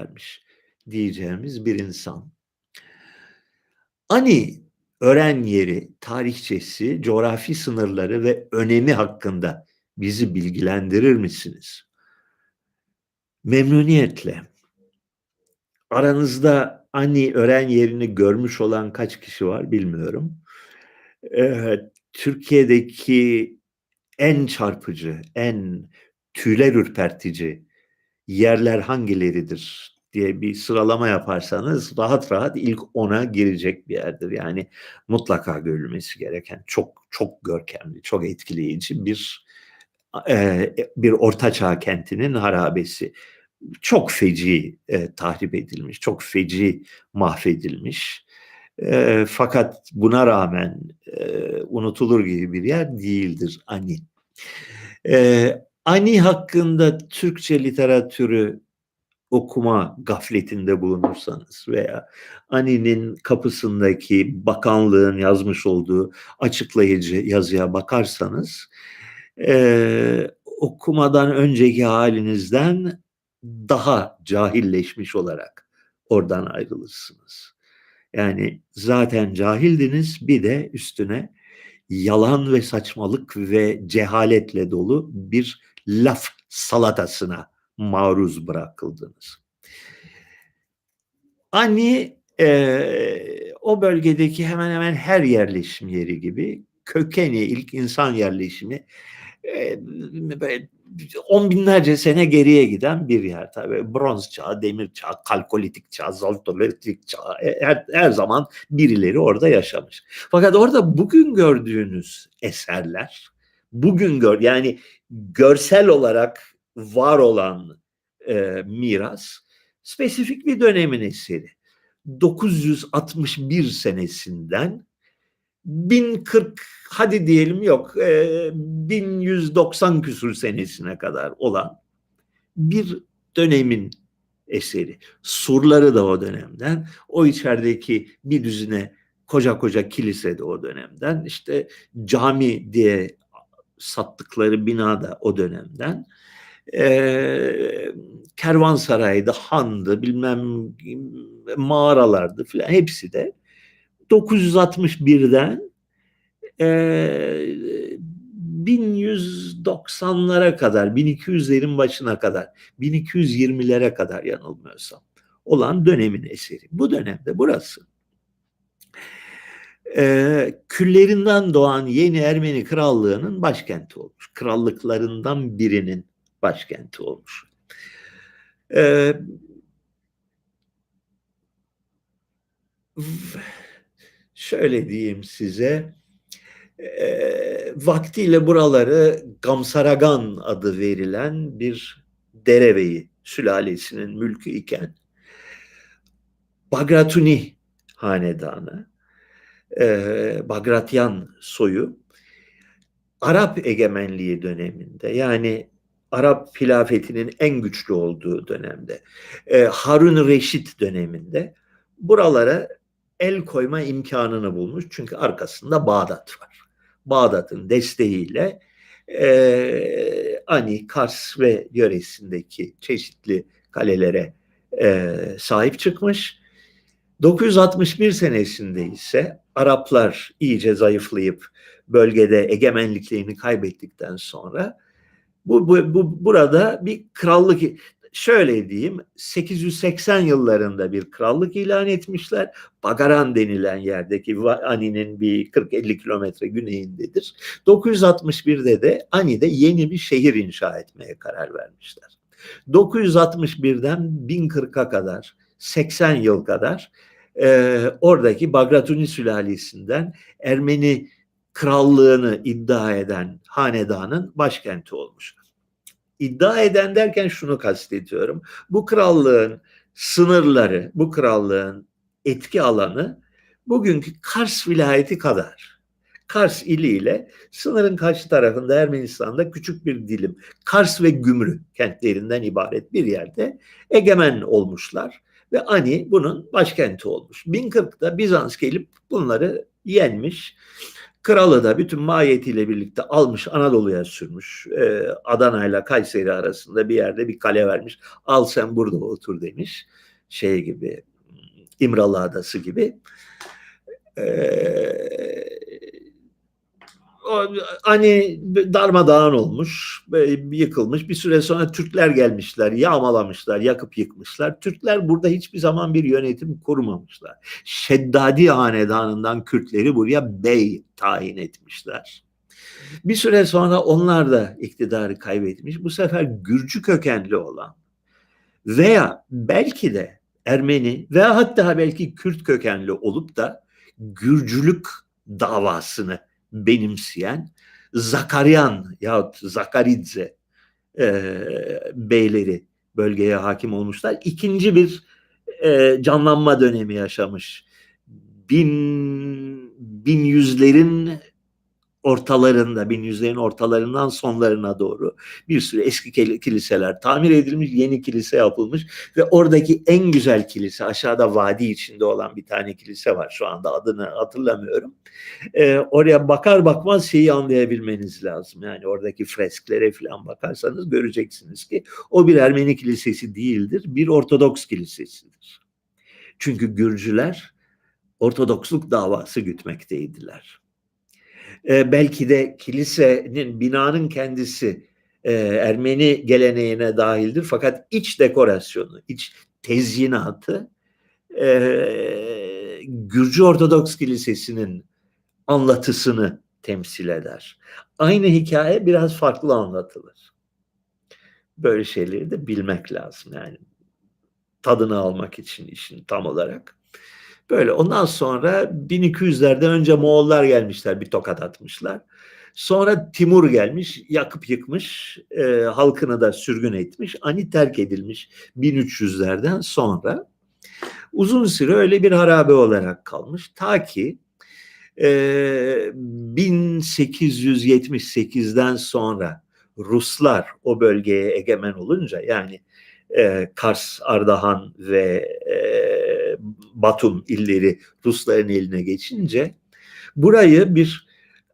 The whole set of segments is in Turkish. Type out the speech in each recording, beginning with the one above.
vermiş diyeceğimiz bir insan. Ani öğren yeri, tarihçesi, coğrafi sınırları ve önemi hakkında bizi bilgilendirir misiniz? Memnuniyetle. Aranızda Ani öğren yerini görmüş olan kaç kişi var bilmiyorum. Ee, Türkiye'deki en çarpıcı, en tüyler ürpertici yerler hangileridir diye bir sıralama yaparsanız rahat rahat ilk ona girecek bir yerdir. Yani mutlaka görülmesi gereken çok çok görkemli, çok etkileyici bir e, bir ortaçağ kentinin harabesi. Çok feci e, tahrip edilmiş, çok feci mahvedilmiş. E, fakat buna rağmen e, unutulur gibi bir yer değildir Ani. E, Ani hakkında Türkçe literatürü okuma gafletinde bulunursanız veya Ani'nin kapısındaki bakanlığın yazmış olduğu açıklayıcı yazıya bakarsanız e, okumadan önceki halinizden daha cahilleşmiş olarak oradan ayrılırsınız. Yani zaten cahildiniz bir de üstüne yalan ve saçmalık ve cehaletle dolu bir laf salatasına maruz bırakıldınız. Ani e, o bölgedeki hemen hemen her yerleşim yeri gibi kökeni ilk insan yerleşimi e, on binlerce sene geriye giden bir yer tabii. Bronz çağı, demir çağı, kalkolitik çağ, zoltolitik çağı her, her zaman birileri orada yaşamış. Fakat orada bugün gördüğünüz eserler, bugün gör yani görsel olarak var olan e, miras spesifik bir dönemin eseri. 961 senesinden 1040 hadi diyelim yok e, 1190 küsur senesine kadar olan bir dönemin eseri. Surları da o dönemden. O içerideki bir düzine koca koca kilise de o dönemden. İşte cami diye sattıkları bina da o dönemden. Ee, kervansaraydı, handı, bilmem mağaralardı filan hepsi de 961'den e, 1190'lara kadar, 1200'lerin başına kadar, 1220'lere kadar yanılmıyorsam olan dönemin eseri. Bu dönemde burası e, küllerinden doğan yeni Ermeni krallığının başkenti olmuş. Krallıklarından birinin başkenti olmuş. E, şöyle diyeyim size, e, vaktiyle buraları Gamsaragan adı verilen bir derebeyi sülalesinin mülkü iken Bagratuni hanedanı, e, Bagratyan soyu Arap egemenliği döneminde yani Arap hilafetinin en güçlü olduğu dönemde e, Harun Reşit döneminde buralara el koyma imkanını bulmuş. Çünkü arkasında Bağdat var. Bağdat'ın desteğiyle e, Ani, Kars ve yöresindeki çeşitli kalelere e, sahip çıkmış. 961 senesinde ise Araplar iyice zayıflayıp bölgede egemenliklerini kaybettikten sonra bu, bu, bu burada bir krallık şöyle diyeyim 880 yıllarında bir krallık ilan etmişler. Bagaran denilen yerdeki Ani'nin bir 40-50 kilometre güneyindedir. 961'de de Ani'de yeni bir şehir inşa etmeye karar vermişler. 961'den 1040'a kadar 80 yıl kadar e, oradaki Bagratuni sülalesinden Ermeni krallığını iddia eden hanedanın başkenti olmuş. İddia eden derken şunu kastediyorum. Bu krallığın sınırları, bu krallığın etki alanı bugünkü Kars vilayeti kadar. Kars iliyle sınırın karşı tarafında Ermenistan'da küçük bir dilim Kars ve Gümrü kentlerinden ibaret bir yerde egemen olmuşlar ve Ani bunun başkenti olmuş. 1040'da Bizans gelip bunları yenmiş. Kralı da bütün mahiyetiyle birlikte almış Anadolu'ya sürmüş. Ee, Adana ile Kayseri arasında bir yerde bir kale vermiş. Al sen burada otur demiş. Şey gibi İmralı Adası gibi. Ee, hani darmadağın olmuş, yıkılmış. Bir süre sonra Türkler gelmişler, yağmalamışlar, yakıp yıkmışlar. Türkler burada hiçbir zaman bir yönetim kurmamışlar. Şeddadi hanedanından Kürtleri buraya bey tayin etmişler. Bir süre sonra onlar da iktidarı kaybetmiş. Bu sefer Gürcü kökenli olan veya belki de Ermeni veya hatta belki Kürt kökenli olup da Gürcülük davasını benimseyen Zakaryan yahut Zakaridze e, beyleri bölgeye hakim olmuşlar. İkinci bir e, canlanma dönemi yaşamış. Bin, bin yüzlerin ortalarında, bin yüzlerin ortalarından sonlarına doğru bir sürü eski kiliseler tamir edilmiş, yeni kilise yapılmış ve oradaki en güzel kilise aşağıda vadi içinde olan bir tane kilise var şu anda adını hatırlamıyorum. Ee, oraya bakar bakmaz şeyi anlayabilmeniz lazım. Yani oradaki fresklere falan bakarsanız göreceksiniz ki o bir Ermeni kilisesi değildir, bir Ortodoks kilisesidir. Çünkü Gürcüler Ortodoksluk davası gütmekteydiler e, belki de kilisenin binanın kendisi e, Ermeni geleneğine dahildir fakat iç dekorasyonu, iç tezyinatı e, Gürcü Ortodoks Kilisesi'nin anlatısını temsil eder. Aynı hikaye biraz farklı anlatılır. Böyle şeyleri de bilmek lazım yani tadını almak için işin tam olarak. Böyle ondan sonra 1200'lerde önce Moğollar gelmişler bir tokat atmışlar. Sonra Timur gelmiş yakıp yıkmış e, halkını da sürgün etmiş. Ani terk edilmiş 1300'lerden sonra. Uzun süre öyle bir harabe olarak kalmış. Ta ki e, 1878'den sonra Ruslar o bölgeye egemen olunca yani e, Kars, Ardahan ve e, Batum illeri Rusların eline geçince burayı bir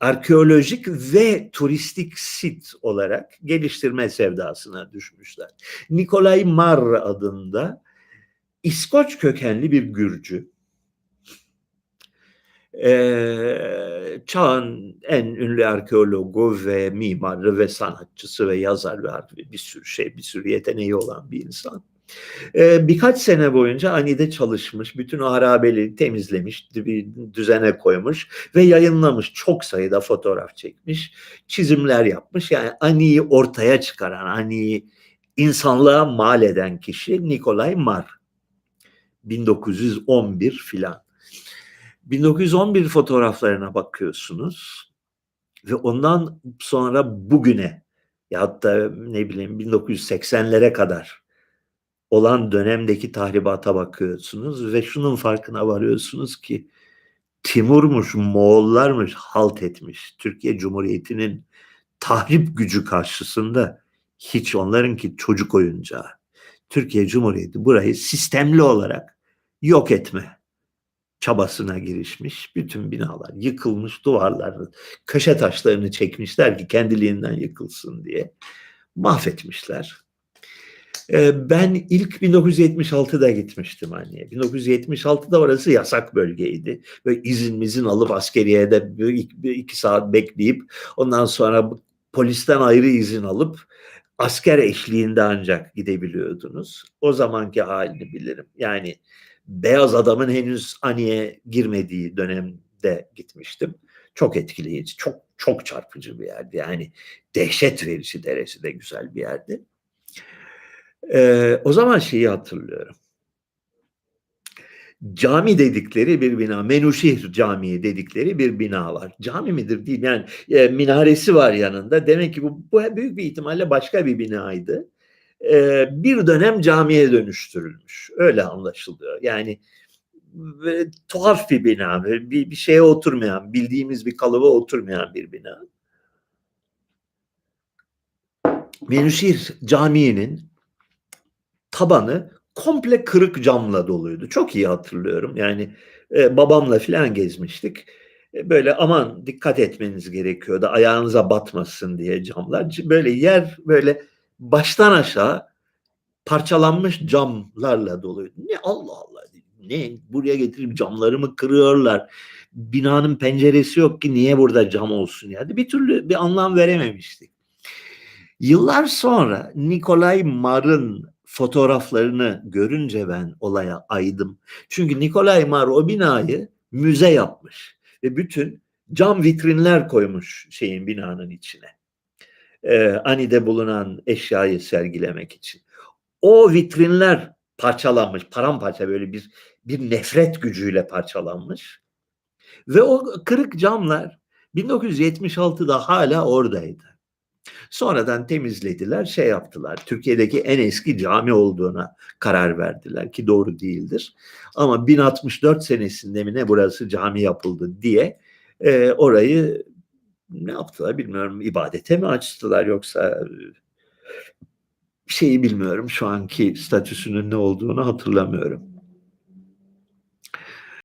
arkeolojik ve turistik sit olarak geliştirme sevdasına düşmüşler. Nikolay Mar adında İskoç kökenli bir Gürcü. Ee, çağın en ünlü arkeologu ve mimarı ve sanatçısı ve yazar ve bir sürü şey, bir sürü yeteneği olan bir insan. Ee, birkaç sene boyunca Ani'de çalışmış, bütün o harabeleri temizlemiş, bir düzene koymuş ve yayınlamış. Çok sayıda fotoğraf çekmiş, çizimler yapmış. Yani Ani'yi ortaya çıkaran, Ani'yi insanlığa mal eden kişi Nikolay Mar. 1911 filan. 1911 fotoğraflarına bakıyorsunuz ve ondan sonra bugüne ya da ne bileyim 1980'lere kadar olan dönemdeki tahribata bakıyorsunuz ve şunun farkına varıyorsunuz ki Timur'muş, Moğollarmış halt etmiş. Türkiye Cumhuriyeti'nin tahrip gücü karşısında hiç onlarınki çocuk oyuncağı. Türkiye Cumhuriyeti burayı sistemli olarak yok etme çabasına girişmiş. Bütün binalar yıkılmış, duvarlar, köşe taşlarını çekmişler ki kendiliğinden yıkılsın diye mahvetmişler. Ee, ben ilk 1976'da gitmiştim anneye. 1976'da orası yasak bölgeydi. Böyle izin mizin alıp askeriye de iki saat bekleyip ondan sonra polisten ayrı izin alıp asker eşliğinde ancak gidebiliyordunuz. O zamanki halini bilirim. Yani beyaz adamın henüz Ani'ye girmediği dönemde gitmiştim. Çok etkileyici, çok çok çarpıcı bir yerdi. Yani dehşet verici derecede güzel bir yerdi. Ee, o zaman şeyi hatırlıyorum. Cami dedikleri bir bina, Menuşehir Camii dedikleri bir bina var. Cami midir değil yani e, minaresi var yanında. Demek ki bu, bu büyük bir ihtimalle başka bir binaydı. E, bir dönem camiye dönüştürülmüş. Öyle anlaşılıyor. Yani ve, tuhaf bir bina, bir, bir şeye oturmayan, bildiğimiz bir kalıba oturmayan bir bina. Menüşehir Camii'nin tabanı komple kırık camla doluydu. Çok iyi hatırlıyorum. Yani e, babamla filan gezmiştik. E, böyle aman dikkat etmeniz gerekiyordu ayağınıza batmasın diye camlar. Böyle yer böyle baştan aşağı parçalanmış camlarla doluydu. Ne Allah Allah ne buraya getirip camlarımı kırıyorlar. Binanın penceresi yok ki niye burada cam olsun yani. Bir türlü bir anlam verememiştik. Yıllar sonra Nikolay Mar'ın fotoğraflarını görünce ben olaya aydım. Çünkü Nikolay Mar o binayı müze yapmış ve bütün cam vitrinler koymuş şeyin binanın içine. Ee, Ani'de bulunan eşyayı sergilemek için. O vitrinler parçalanmış, paramparça böyle bir bir nefret gücüyle parçalanmış. Ve o kırık camlar 1976'da hala oradaydı. Sonradan temizlediler, şey yaptılar. Türkiye'deki en eski cami olduğuna karar verdiler ki doğru değildir. Ama 1064 senesinde mi ne burası cami yapıldı diye e, orayı ne yaptılar bilmiyorum. ibadete mi açtılar yoksa e, şeyi bilmiyorum. Şu anki statüsünün ne olduğunu hatırlamıyorum.